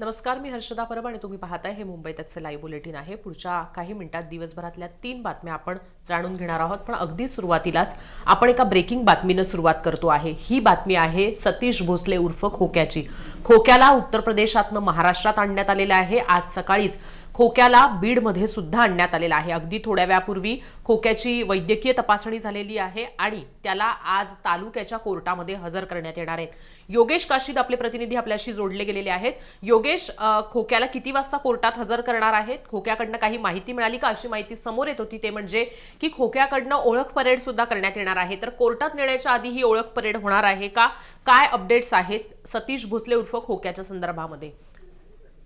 नमस्कार मी हर्षदा परब आणि तुम्ही पाहताय हे मुंबई त्याचं लाईव्ह बुलेटिन आहे. पुढच्या काही मिनिटात दिवसभरातल्या तीन बातम्या आपण जाणून घेणार आहोत. पण अगदी सुरुवातीलाच आपण एका ब्रेकिंग बातमीनं सुरुवात करतो आहे. ही बातमी आहे सतीश भोसले उर्फ खोक्याची. खोक्याला उत्तर प्रदेशातनं महाराष्ट्रात आणण्यात आलेलं आहे. आज सकाळीच खोक्याला बीडमध्ये सुद्धा आणण्यात आलेला आहे. अगदी थोड्या वेळापूर्वी खोक्याची वैद्यकीय तपासणी झालेली आहे आणि त्याला आज तालुक्याच्या कोर्टामध्ये हजर करण्यात येणार आहेत. योगेश काशीद आपले प्रतिनिधी आपल्याशी जोडले गेलेले आहेत. योगेश खोक्याला किती वाजता कोर्टात हजर करणार आहेत? खोक्याकडनं काही माहिती मिळाली का? अशी माहिती समोर येत होती. ते म्हणजे की खोक्याकडनं ओळख परेड सुद्धा करण्यात येणार आहे. तर कोर्टात नेण्याच्या आधी ही ओळख परेड होणार आहे का? काय अपडेट्स आहेत? सतीश भोसले उर्फ खोक्याच्या संदर्भामध्ये.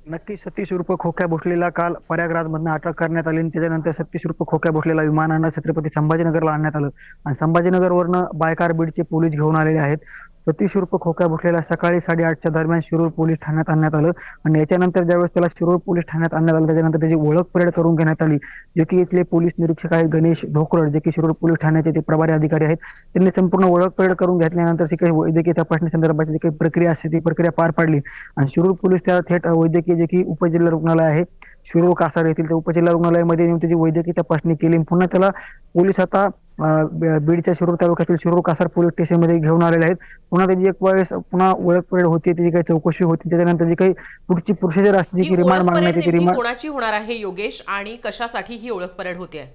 नक्की सतीश रुपये खोक्या भोसलेला काल प्रयागराजमधनं अटक करण्यात आली आणि त्याच्यानंतर सतीश रुपये खोक्या भोसलेला विमानानं छत्रपती संभाजीनगरला आणण्यात आलं. आणि संभाजीनगरवरनं बायकार बीडचे पोलीस घेऊन आलेले आहेत. सतीश उर्फ खोक्या भोसलेला सकाळी साडेआठच्या दरम्यान शिरूर पोलीस ठाण्यात आणण्यात आलं. आणि याच्यानंतर ज्यावेळेस त्याला शिरूर पोलीस ठाण्यात आणण्यात आलं त्याच्यानंतर त्याची ओळख परेड करून घेण्यात आली. जे की इथले पोलीस निरीक्षक आहेत गणेश धोकरड जे की शिरूर पोलीस ठाण्याचे ते प्रभारी अधिकारी आहेत. त्यांनी संपूर्ण ओळख परेड करून घेतल्यानंतर जी काही वैद्यकीय तपासणी संदर्भाची जी काही प्रक्रिया असते ती प्रक्रिया पार पाडली. आणि शिरूर पोलीस त्या थेट वैद्यकीय जे की उपजिल्हा रुग्णालय आहे शिरूर कासार येथील त्या उपजिल्हा रुग्णालयामध्ये नेऊन त्याची वैद्यकीय तपासणी केली. पुन्हा त्याला पोलीस आता बीडच्या शिरूर तालुक्यातील शिरूर कासार पोलीस स्टेशनमध्ये घेऊन आलेले आहेत. पुन्हा त्याची एक वेळेस पुन्हा ओळख परेड होती त्याची काही चौकशी होती त्याच्यानंतर जी काही पुढची प्रोसिजर असते जी रिमांड मागण्याची ती रिमांड कोणाची होणार आहे योगेश? आणि कशासाठी ही ओळख परेड होते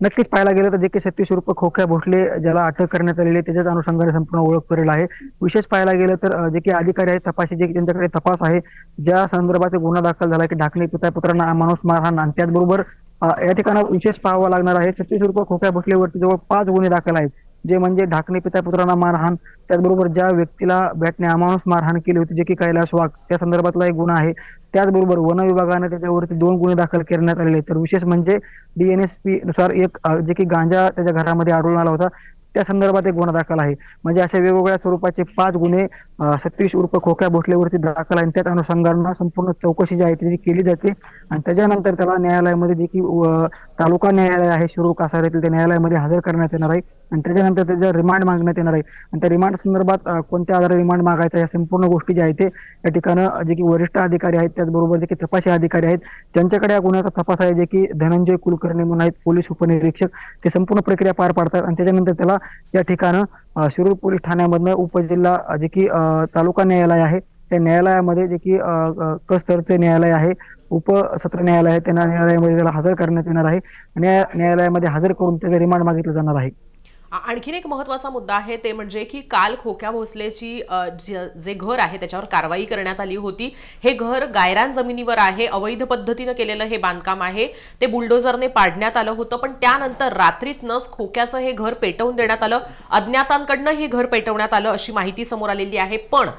नक्कीच पाहायला गेलं तर जे काही सतीश उर्फ खोक्या भोसले ज्याला अटक करण्यात आलेली आहे त्याच्याच अनुषंगाने संपूर्ण ओळख परेड आहे. विशेष पाहायला गेलं तर जे काही अधिकारी आहेत तपासी जे त्यांच्याकडे तपास आहे ज्या संदर्भात गुन्हा दाखल झाला की ढाकणे पिता पुत्रांना माणूस मारहाण आणि त्याचबरोबर या ठिकाणी विशेष पाहावा लागणार आहे. छत्तीस रुपये खोक्या भोसलेवरती जवळ पाच गुन्हे दाखल आहेत. जे म्हणजे ढाकणे पिता पुत्रांना मारहाण त्याचबरोबर ज्या व्यक्तीला बॅटने अमानुष मारहाण केली होती जे की कैलास वाघ त्या संदर्भातला एक गुन्हा आहे. त्याचबरोबर वन विभागाने त्याच्यावरती दोन गुन्हे दाखल करण्यात आलेले आहेत. तर विशेष म्हणजे डीएनएसपी नुसार एक जे की गांजा त्याच्या घरामध्ये आढळून आला होता. त्या संदर्भात एक गुन्हा दाखल आहे. म्हणजे अशा वेगवेगळ्या स्वरूपाचे पाच गुन्हे अं, सतीश उर्फ खोक्या भोसलेवरती दाखल आहे आणि त्याच अनुषंगानं संपूर्ण चौकशी जी आहे ती केली जाते. आणि त्याच्यानंतर त्याला न्यायालयामध्ये जे की तालुका न्यायालय आहे शिरूर कासार येथील त्या न्यायालयामध्ये हजर करण्यात येणार आहे. आणि त्याच्यानंतर त्याचं रिमांड मागण्यात येणार आहे. आणि त्या रिमांड संदर्भात कोणत्या आधारे रिमांड मागायचा या संपूर्ण गोष्टी ज्या आहेत ते या ठिकाणं जे की वरिष्ठ अधिकारी आहेत त्याचबरोबर जे की तपासी अधिकारी आहेत त्यांच्याकडे या गुन्ह्याचा तपास आहे. जे की धनंजय कुलकर्णी म्हणून आहेत पोलीस उपनिरीक्षक. ते संपूर्ण प्रक्रिया पार पाडतात. आणि त्याच्यानंतर त्याला या ठिकाणं शिरूर पोलीस ठाण्यामधनं उपजिल्हा जे की तालुका न्यायालय आहे. त्या न्यायालयामध्ये जे की कस्तरचे न्यायालय आहे उप सत्र न्यायालय आहे त्या न्यायालयामध्ये त्याला हजर करण्यात येणार आहे. न्याय न्यायालयामध्ये हजर करून त्याचा रिमांड मागितलं जाणार आहे. आणखीन एक महत्त्वाचा मुद्दा आहे ते म्हणजे की काल खोक्या भोसलेची जे घर आहे त्याच्यावर कारवाई करण्यात आली होती. हे घर गायरान जमिनीवर आहे अवैध पद्धतीनं केलेलं हे बांधकाम आहे. ते बुलडोझरने पाडण्यात आलं होतं पण त्यानंतर रात्रीतनंच खोक्याचं हे घर पेटवून देण्यात आलं. अज्ञातांकडनं हे घर पेटवण्यात आलं अशी माहिती समोर आलेली आहे. पण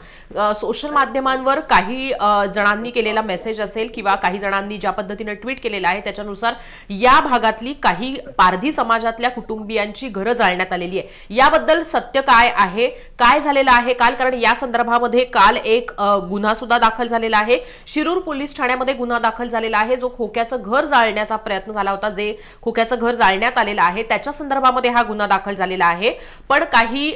सोशल माध्यमांवर काही जणांनी केलेला मेसेज असेल किंवा काही जणांनी ज्या पद्धतीनं ट्विट केलेलं आहे त्याच्यानुसार या भागातली काही पारधी समाजातल्या कुटुंबियांची घरं जाळण्यात आलेली आहे. याबद्दल सत्य काय आहे? काय झालेलं आहे? काल कारण या संदर्भामध्ये काल एक गुन्हा सुद्धा दाखल झालेला आहे. शिरूर पोलीस ठाण्यामध्ये गुन्हा दाखल झालेला आहे जो खोक्याचं घर जाळण्याचा प्रयत्न झाला होता जे खोक्याचं घर जाळण्यात आलेलं आहे. त्याच्या संदर्भामध्ये हा गुन्हा दाखल झालेला आहे. पण काही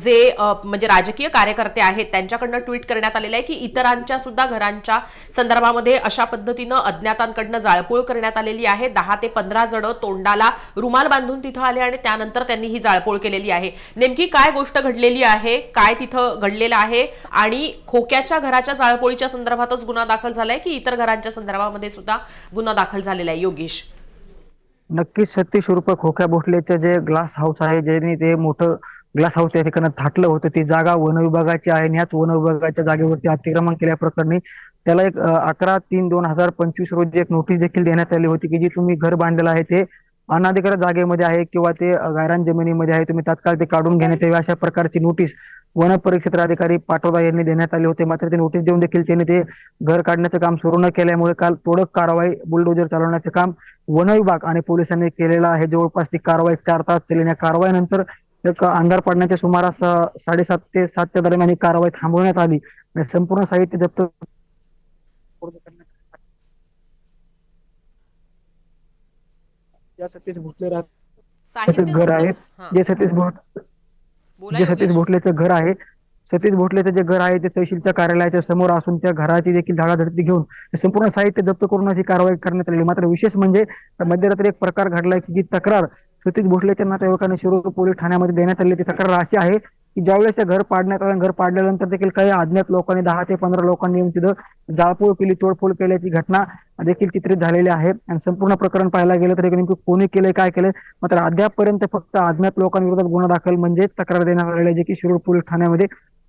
जे म्हणजे राजकीय कार्यकर्ते आहेत त्यांच्याकडनं ट्विट करण्यात आलेलं आहे की इतरांच्या सुद्धा घरांच्या संदर्भामध्ये अशा पद्धतीनं अज्ञातांकडनं जाळपोळ करण्यात आलेली आहे. दहा ते पंधरा जण तोंडाला रुमाल बांधून तिथं आले आणि त्यानंतर त्यांनी ही जाळपोळ केलेली आहे. नेमकी काय गोष्ट घडलेली आहे? काय तिथं घडलेलं आहे? आणि खोक्याच्या घराच्या जाळपोळीच्या संदर्भातच गुन्हा दाखल झालाय की इतर घरांच्या संदर्भामध्ये सुद्धा गुन्हा दाखल झालेला आहे? योगेश. नक्कीच सतीश उर्फ खोक्या भोसलेचं जे ग्लास हाऊस आहे ज्यांनी ते मोठं ग्लास हाऊस त्या ठिकाणी थाटलं होतं ती जागा वन विभागाची आहे आणि ह्याच वन विभागाच्या जागेवरती अतिक्रमण केल्याप्रकरणी त्याला एक अकरा तीन दोन हजार पंचवीस रोजी एक नोटीस देखील देण्यात आली होती की जी तुम्ही घर बांधलेलं आहे ते अनाधिकृत जागेमध्ये आहे किंवा ते गायरान जमिनीमध्ये आहे तुम्ही तात्काळ ते काढून घेण्यात यावी अशा प्रकारची नोटीस वन परिक्षेत्र अधिकारी पाटोदा यांनी देण्यात आले होते. मात्र ते नोटीस देऊन देखील त्यांनी ते घर काढण्याचं काम सुरू न केल्यामुळे काल तोडक कारवाई बुलडोजर चालवण्याचं काम वन विभाग आणि पोलिसांनी केलेलं आहे. जवळपास ती कारवाई चार तास चालली आणि या कारवाईनंतर एक अंधार पडण्याच्या सुमारास साडेसात ते सातच्या दरम्यान ही कारवाई थांबवण्यात आली. आणि संपूर्ण साहित्य जप्त या सतीश भोसले राहत साहित्य घर आहे. जे सतीश भोस बोला जे. सतीश भोसलेचं घर आहे. सतीश भोसलेचं जे घर आहे ते तहसीलच्या कार्यालयाच्या समोर असून त्या घराची देखील झाडाझडती घेऊन संपूर्ण साहित्य जप्त करून अशी कारवाई करण्यात आलेली मात्र विशेष म्हणजे मध्यरात्री एक प्रकार घडलाय की जी तक्रार सतीश भोसलेच्या नातेवाईकांनी शिरूर पोलीस ठाण्यामध्ये देण्यात आली. ती तक्रार अशी आहे की ज्यावेळेस ते घर पाडण्यात आलं घर पाडल्यानंतर देखील काही अज्ञात लोकांनी दहा ते पंधरा लोकांनी येऊन तिथं जाळपोळ केली तोडफोड केल्याची घटना देखील चित्रित झालेली आहे. आणि संपूर्ण प्रकरण पाहायला गेलं तर नेमकं कोणी केलंय काय केलंय? मात्र अद्यापपर्यंत फक्त अज्ञात लोकांविरोधात गुन्हा दाखल म्हणजे तक्रार देण्यात आलेली आहे जे की शिरूर पोलीस ठाण्यामध्ये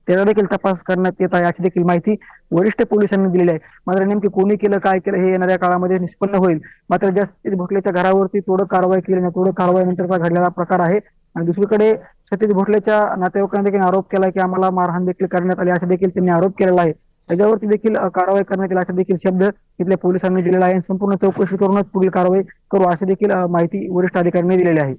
त्याचा देखील तपास करण्यात येत आहे अशी देखील माहिती वरिष्ठ पोलिसांनी दिलेली आहे. मात्र नेमकी कोणी केलं काय केलं हे येणाऱ्या काळामध्ये निष्पन्न होईल. मात्र जास्तीत भोकलेच्या घरावरती तोडक कारवाई केली नाही तोडक कारवाई नंतरचा घडलेला प्रकार आहे. आणि दुसरीकडे सतीश भोटलेच्या नातेवाईकांनी देखील आरोप केला की आम्हाला मारहाण देखील करण्यात आली असा देखील त्यांनी आरोप केलेला आहे. त्याच्यावरती देखील कारवाई करण्यात येईल असा देखील शब्द तिथल्या पोलिसांनी दिलेला आहे संपूर्ण चौकशी करूनच पुढील कारवाई करू अशी देखील माहिती वरिष्ठ अधिकाऱ्यांनी दिलेली आहे.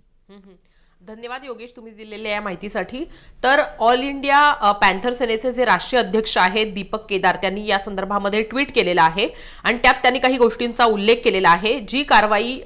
धन्यवाद योगेश तुम्ही दिलेल्या या माहितीसाठी. तर ऑल इंडिया पॅन्थर सेनेचे जे राष्ट्रीय अध्यक्ष आहेत दीपक केदार त्यांनी या संदर्भामध्ये ट्विट केलेलं आहे. आणि त्यात त्यांनी काही गोष्टींचा उल्लेख केलेला आहे. जी कारवाई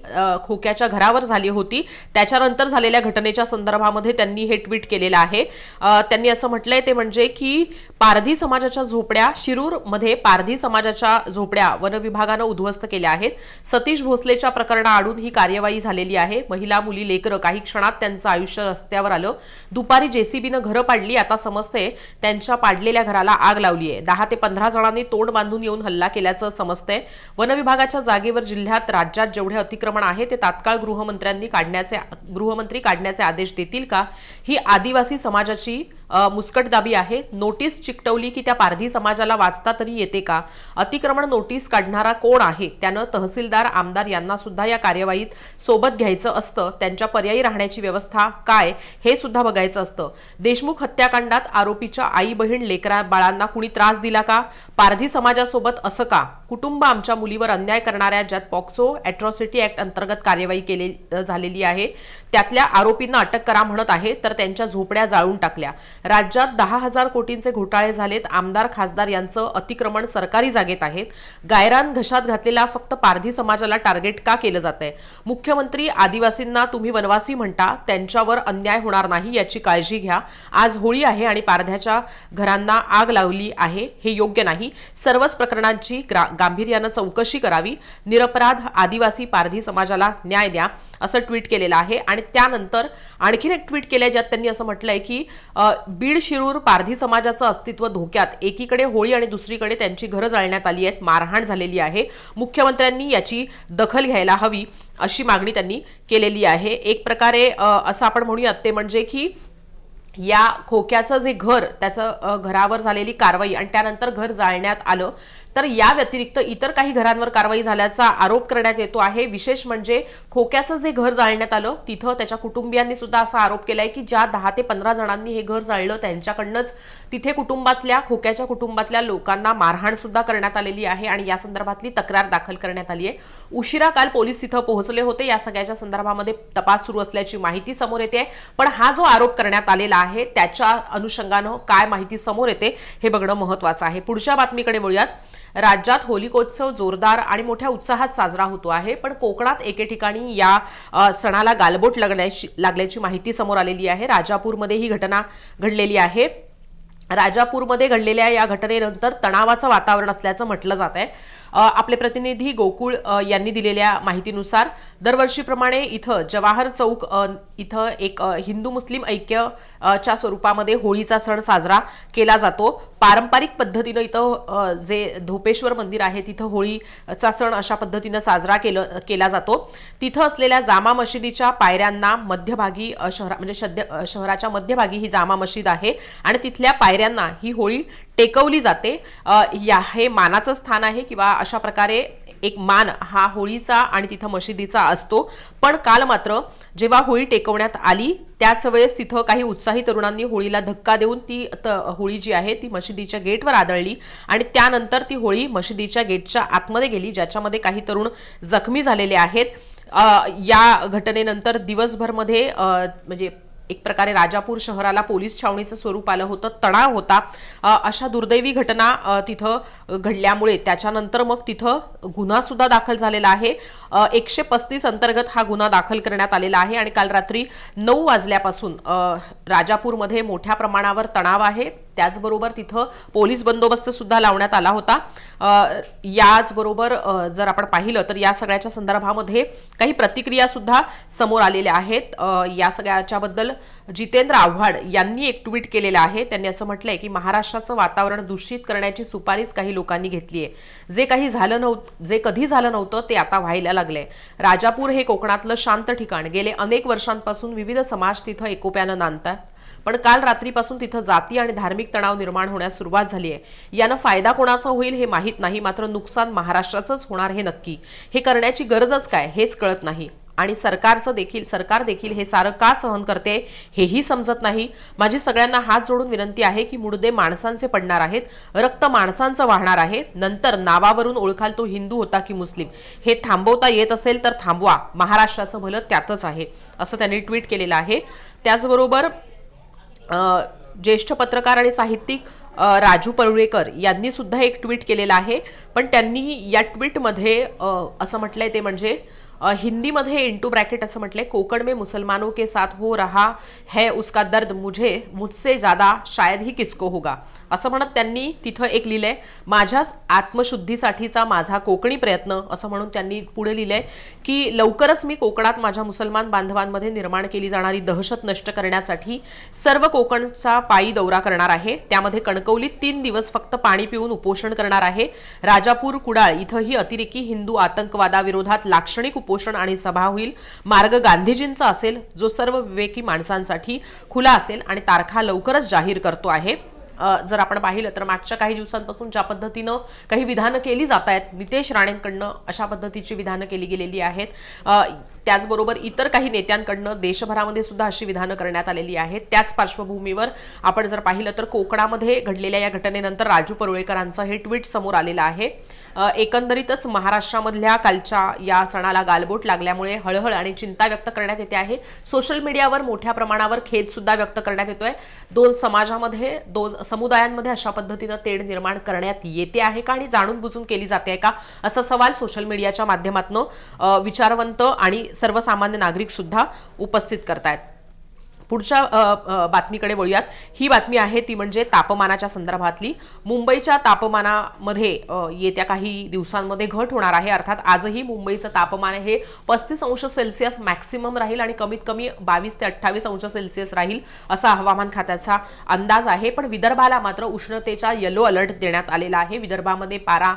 खोक्याच्या घरावर झाली होती त्याच्यानंतर झालेल्या घटनेच्या संदर्भामध्ये त्यांनी हे ट्विट केलेलं आहे. त्यांनी असं म्हटलंय ते म्हणजे की पारधी समाजाच्या झोपड्या शिरूरमध्ये पारधी समाजाच्या झोपड्या वन विभागानं उद्ध्वस्त केल्या आहेत. सतीश भोसलेच्या प्रकरणाआडून ही कार्यवाही झालेली आहे. महिला मुली लेकरं काही क्षणात त्यांचा आयुष्य रस्त्यावर आलं. दुपारी जेसीबीनं घरं पाडली आता समजते त्यांच्या पाडलेल्या घराला आग लावली आहे दहा ते पंधरा जणांनी तोंड बांधून येऊन हल्ला केल्याचं समजतंय. वनविभागाच्या जागेवर जिल्ह्यात राज्यात जेवढे अतिक्रमण आहे ते तात्काळ गृहमंत्र्यांनी काढण्याचे गृहमंत्री काढण्याचे आदेश देतील का? ही आदिवासी समाजाची मुस्कटदाबी आहे. नोटीस चिकटवली की त्या पारधी समाजाला वाचता तरी येते का? अतिक्रमण नोटीस काढणारा कोण आहे? त्यानं तहसीलदार आमदार यांना सुद्धा या कार्यवाहीत सोबत घ्यायचं असतं. त्यांच्या पर्यायी राहण्याची व्यवस्था काय? हे सुद्धा बघायचं असतं. देशमुख हत्याकांडात आरोपीच्या आई बहीण लेकरा बाळांना कुणी त्रास दिला का? पारधी समाजासोबत असं का? कुटुंब आमच्या मुलीवर अन्याय करणाऱ्या ज्यात पॉक्सो अॅट्रॉसिटी ऍक्ट अंतर्गत कार्यवाही केली झालेली आहे त्यातल्या आरोपींना अटक करा म्हणत आहे तर त्यांच्या झोपड्या जाळून टाकल्या. राज्यात दहा हजार कोटींचे घोटाळे झालेत. आमदार खासदार यांचं अतिक्रमण सरकारी जागेत आहेत. गायरान घशात घातलेला फक्त पारधी समाजाला टार्गेट का केलं जात आहे मुख्यमंत्री आदिवासींना तुम्ही वनवासी म्हणता त्यांच्यावर अन्याय होणार नाही याची काळजी घ्या. आज होळी आहे आणि पारध्याच्या घरांना आग लावली आहे हे योग्य नाही. सर्वच प्रकरणांची ग्रा- गांभीर्यानं चौकशी करावी. निरपराध आदिवासी पारधी समाजाला न्याय द्या असं ट्विट केलेलं आहे. आणि त्यानंतर आणखीन एक ट्विट केलंय ज्यात त्यांनी असं म्हटलंय की बीड शिरूर पारधी समाजाचं अस्तित्व धोक्यात. एकीकडे होळी आणि दुसरीकडे त्यांची घरं जाळण्यात आली आहेत. मारहाण झालेली आहे. मुख्यमंत्र्यांनी याची दखल घ्यायला हवी अशी मागणी त्यांनी केलेली आहे. एक प्रकारे असं आपण म्हणूयात ते म्हणजे की या खोक्याचं जे घर त्याचं घरावर झालेली कारवाई आणि त्यानंतर घर जाळण्यात आलं तर या व्यतिरिक्त इतर काही घरांवर कारवाई झाल्याचा आरोप करण्यात येतो आहे. विशेष म्हणजे खोक्याचं जे घर जाळण्यात आलं तिथं त्याच्या कुटुंबियांनी सुद्धा असा आरोप केलाय की ज्या दहा ते पंधरा जणांनी हे घर जाळलं त्यांच्याकडनंच तिथे कुटुंबातल्या खोक्याच्या कुटुंबातल्या लोकांना मारहाण सुद्धा करण्यात आलेली आहे आणि या संदर्भातली तक्रार दाखल करण्यात आली आहे. उशिरा काल पोलीस तिथं पोहोचले होते. या सगळ्याच्या संदर्भामध्ये तपास सुरू असल्याची माहिती समोर येते. पण हा जो आरोप करण्यात आलेला आहे त्याच्या अनुषंगानं काय माहिती समोर येते हे बघणं महत्वाचं आहे. पुढच्या बातमीकडे वळूयात. राज्यात होलिकोत्सव जोरदार आणि मोठ्या उत्साहात साजरा होतो आहे. पण कोकणात एके ठिकाणी या सणाला गालबोट लागण्याची लागल्याची माहिती समोर आलेली आहे. राजापूरमध्ये ही घटना घडलेली आहे. राजापूरमध्ये घडलेल्या या घटनेनंतर तणावाचं वातावरण असल्याचं म्हटलं जात आहे आपले प्रतिनिधी गोकुळ यांनी दिलेल्या माहितीनुसार दरवर्षीप्रमाणे इथं जवाहर चौक इथं एक हिंदू मुस्लिम ऐक्य च्या स्वरूपामध्ये होळीचा सण साजरा केला जातो. पारंपरिक पद्धतीनं इथं जे धोपेश्वर मंदिर आहे तिथं होळीचा सण अशा पद्धतीनं साजरा केलं केला जातो. तिथं असलेल्या जामा मशिदीच्या पायऱ्यांना मध्यभागी शहरा म्हणजे शहराच्या मध्यभागी ही जामा मशीद आहे आणि तिथल्या पायऱ्यांना ही होळी टेकवली जाते. या हे मानाचं स्थान आहे किंवा अशा प्रकारे एक मान हा होळीचा आणि तिथं मशिदीचा असतो. पण काल मात्र जेव्हा होळी टेकवण्यात आली त्याच वेळेस तिथं काही उत्साही तरुणांनी होळीला धक्का देऊन ती त- होळी जी आहे ती मशिदीच्या गेटवर आदळली आणि त्यानंतर ती होळी मशिदीच्या गेटच्या आतमध्ये गेली ज्याच्यामध्ये काही तरुण जखमी झालेले आहेत. या घटनेनंतर दिवसभरमध्ये म्हणजे एक प्रकारे राजापूर शहराला पोलीस छावणीचं स्वरूप आलं होतं तणाव होता. अशा दुर्दैवी घटना तिथं घडल्यामुळे त्याच्यानंतर मग तिथं गुन्हा सुद्धा दाखल झालेला आहे. एकशे पस्तीस अंतर्गत हा गुन्हा दाखल करण्यात आलेला आहे आणि काल रात्री नऊ वाजल्यापासून राजापूरमध्ये मोठ्या प्रमाणावर तणाव आहे. त्याचबरोबर तिथं पोलीस बंदोबस्त सुद्धा लावण्यात आला होता. याचबरोबर जर आपण पाहिलं तर या सगळ्याच्या संदर्भामध्ये काही प्रतिक्रिया सुद्धा समोर आलेल्या आहेत. या सगळ्याच्याबद्दल जितेंद्र आव्हाड यांनी एक ट्विट केलेलं आहे. त्यांनी असं म्हटलंय की महाराष्ट्राचं वातावरण दूषित करण्याची सुपारीच काही लोकांनी घेतली आहे जे काही झालं नव्हतं जे कधी झालं नव्हतं ते आता व्हायला लागलंय. राजापूर हे कोकणातलं शांत ठिकाण. गेले अनेक वर्षांपासून विविध समाज तिथं एकोप्यानं नांदतात पण काल रात्रीपासून तिथं जाती आणि धार्मिक तणाव निर्माण होण्यास सुरुवात झाली आहे. यानं फायदा कोणाचा होईल हे माहीत नाही मात्र नुकसान महाराष्ट्राचंच होणार हे नक्की. हे करण्याची गरजच काय हेच कळत नाही. आणि सरकारचं देखील सरकार देखील हे सारं का सहन करते हेही समजत नाही. माझी सगळ्यांना हात जोडून विनंती आहे की मुडदे माणसांचे पडणार आहेत रक्त माणसांचं वाहणार आहे नंतर नावावरून ओळखाल तो हिंदू होता की मुस्लिम. हे थांबवता येत असेल तर थांबवा महाराष्ट्राचं भलं त्यातच आहे असं त्यांनी ट्विट केलेलं आहे. त्याचबरोबर ज्येष्ठ पत्रकार आणि साहित्यिक राजू परुळेकर यांनी सुद्धा एक ट्विट केलेलं आहे. पण त्यांनी या ट्विटमध्ये असं म्हटलंय ते म्हणजे अ, हिंदीमध्ये इंटू ब्रॅकेट असं म्हटलंय कोकण में मुसलमानों के साथ हो रहा है उसका दर्द मुझे मुझसे ज्यादा शायद ही किसको होगा? असं म्हणत त्यांनी तिथं एक लिहिलंय माझ्याच आत्मशुद्धीसाठीचा माझा कोकणी प्रयत्न असं म्हणून त्यांनी पुढे लिहिलंय की लवकरच मी कोकणात माझ्या मुसलमान बांधवांमध्ये निर्माण केली जाणारी दहशत नष्ट करण्यासाठी सर्व कोकणचा पायी दौरा करणार आहे. त्यामध्ये कणकवलीत तीन दिवस फक्त पाणी पिऊन उपोषण करणार आहे. राजापूर कुडाळ इथंही अतिरेकी हिंदू आतंकवादाविरोधात लाक्षणिक उपोषण आणि सभा होईल. मार्ग गांधीजींचा असेल जो सर्व विवेकी माणसांसाठी खुला असेल आणि तारखा लवकरच जाहीर करतो आहे. जर आपण पाहिलं तर मागच्या काही दिवसांपासून ज्या पद्धतीनं काही विधानं केली जात आहेत नितेश राणेंकडनं अशा पद्धतीची विधानं केली गेलेली आहेत. त्याचबरोबर इतर काही नेत्यांकडनं देशभरामध्ये सुद्धा अशी विधानं करण्यात आलेली आहेत. त्याच पार्श्वभूमीवर आपण जर पाहिलं तर कोकणामध्ये घडलेल्या या घटनेनंतर राजू परुळेकरांचं हे ट्विट समोर आलेलं आहे. एकंदरीतच महाराष्ट्रामधल्या कालच्या या सणाला गालबोट लागल्यामुळे हळहळ आणि चिंता व्यक्त करण्यात येते आहे. सोशल मीडियावर मोठ्या प्रमाणावर खेद सुद्धा व्यक्त करण्यात येतोय. दोन समाजामध्ये दोन समुदायांमध्ये अशा पद्धतीनं तेढ निर्माण करण्यात येते आहे का आणि जाणून बुजून केली जाते का असा सवाल सोशल मीडियाच्या माध्यमातून विचारवंत आणि सर्वसामान्य नागरिक सुद्धा उपस्थित करतायत. पुढच्या बातमीकडे वळूयात. ही बातमी आहे ती म्हणजे तापमानाच्या संदर्भातली. मुंबईच्या तापमानामध्ये येत्या काही दिवसांमध्ये घट होणार आहे. अर्थात आजही मुंबईचं तापमान हे पस्तीस अंश सेल्सिअस मॅक्सिमम राहील आणि कमीत कमी बावीस ते अठ्ठावीस अंश सेल्सिअस राहील असा हवामान खात्याचा अंदाज आहे. पण विदर्भाला मात्र उष्णतेचा येलो अलर्ट देण्यात आलेला आहे. विदर्भामध्ये पारा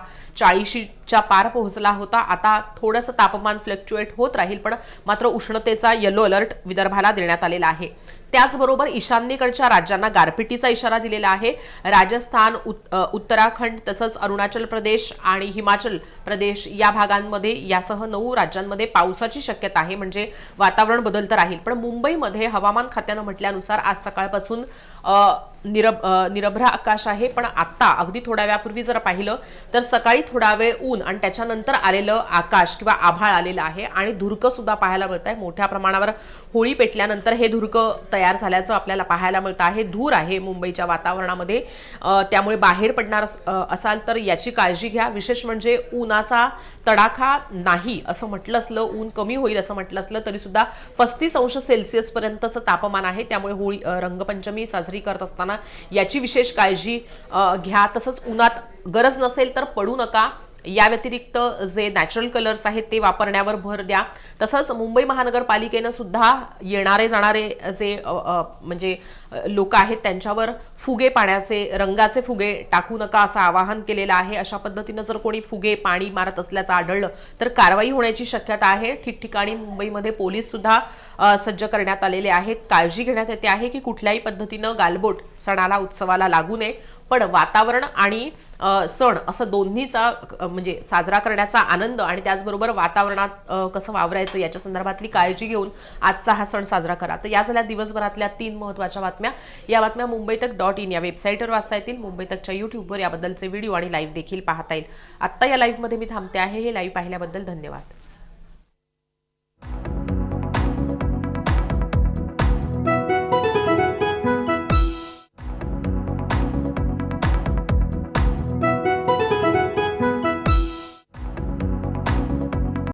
च्या पार पोहोचला होता. आता थोडंसं तापमान फ्लक्च्युएट होत राहील पण मात्र उष्णतेचा येलो अलर्ट विदर्भाला देण्यात आलेला आहे. त्याचबरोबर ईशान्येकडच्या राज्यांना गारपिटीचा इशारा दिलेला आहे. राजस्थान उत- उत्तराखंड तसंच अरुणाचल प्रदेश आणि हिमाचल प्रदेश या भागांमध्ये यासह नऊ राज्यांमध्ये पावसाची शक्यता आहे. म्हणजे वातावरण बदलतं राहील. पण मुंबईमध्ये हवामान खात्यानं म्हटल्यानुसार आज सकाळपासून निरभ निरब निरभ्र आकाश आहे पण आत्ता अगदी थोड्या वेळापूर्वी जर पाहिलं तर सकाळी थोडा वेळ ऊन आणि त्याच्यानंतर आलेलं आकाश किंवा आभाळ आलेलं आहे आणि धुरकं सुद्धा पाहायला मिळत आहे. मोठ्या प्रमाणावर होळी पेटल्यानंतर हे धुरकं तयार झाल्याचं आपल्याला पाहायला मिळतं आहे. धूर आहे मुंबईच्या वातावरणामध्ये. त्यामुळे बाहेर पडणार असाल तर याची काळजी घ्या. विशेष म्हणजे उन्हाचा तडाखा नाही असं म्हटलं असलं ऊन कमी होईल असं म्हटलं असलं तरी सुद्धा पस्तीस अंश सेल्सिअस पर्यंतचं तापमान आहे. त्यामुळे होळी रंगपंचमी साजरी करत असताना याची विशेष काळजी घ्या. तसंच उन्हात गरज नसेल तर पडू नका. या व्यतिरिक्त जे नॅचरल कलर्स आहेत ते वापरण्यावर भर द्या. तसंच मुंबई महानगरपालिकेनं सुद्धा येणारे जाणारे जे म्हणजे लोक आहेत त्यांच्यावर फुगे पाण्याचे रंगाचे फुगे टाकू नका असं आवाहन केलेलं आहे. अशा पद्धतीनं जर कोणी फुगे पाणी मारत असल्याचं आढळलं तर कारवाई होण्याची शक्यता आहे. ठिकठिकाणी मुंबईमध्ये पोलीस सुद्धा सज्ज करण्यात आलेले आहेत. काळजी घेण्यात येते आहे की कुठल्याही पद्धतीनं गालबोट सणाला उत्सवाला लागू नये. पण वातावरण आणि सण असं दोन्हीचा म्हणजे साजरा करण्याचा आनंद आणि त्याचबरोबर वातावरणात कसं वावरायचं याच्या संदर्भातली काळजी घेऊन आजचा हा सण साजरा करा. तर या झाल्या दिवसभरातल्या तीन महत्त्वाच्या बातम्या. या बातम्या मुंबई तक डॉट इन या वेबसाईटवर वाचता येतील. मुंबई तकच्या यूट्यूबवर याबद्दलचे व्हिडिओ आणि लाईव्ह देखील पाहता येईल. आत्ता या लाईव्हमध्ये मी थांबते आहे. हे लाईव्ह पाहिल्याबद्दल धन्यवाद.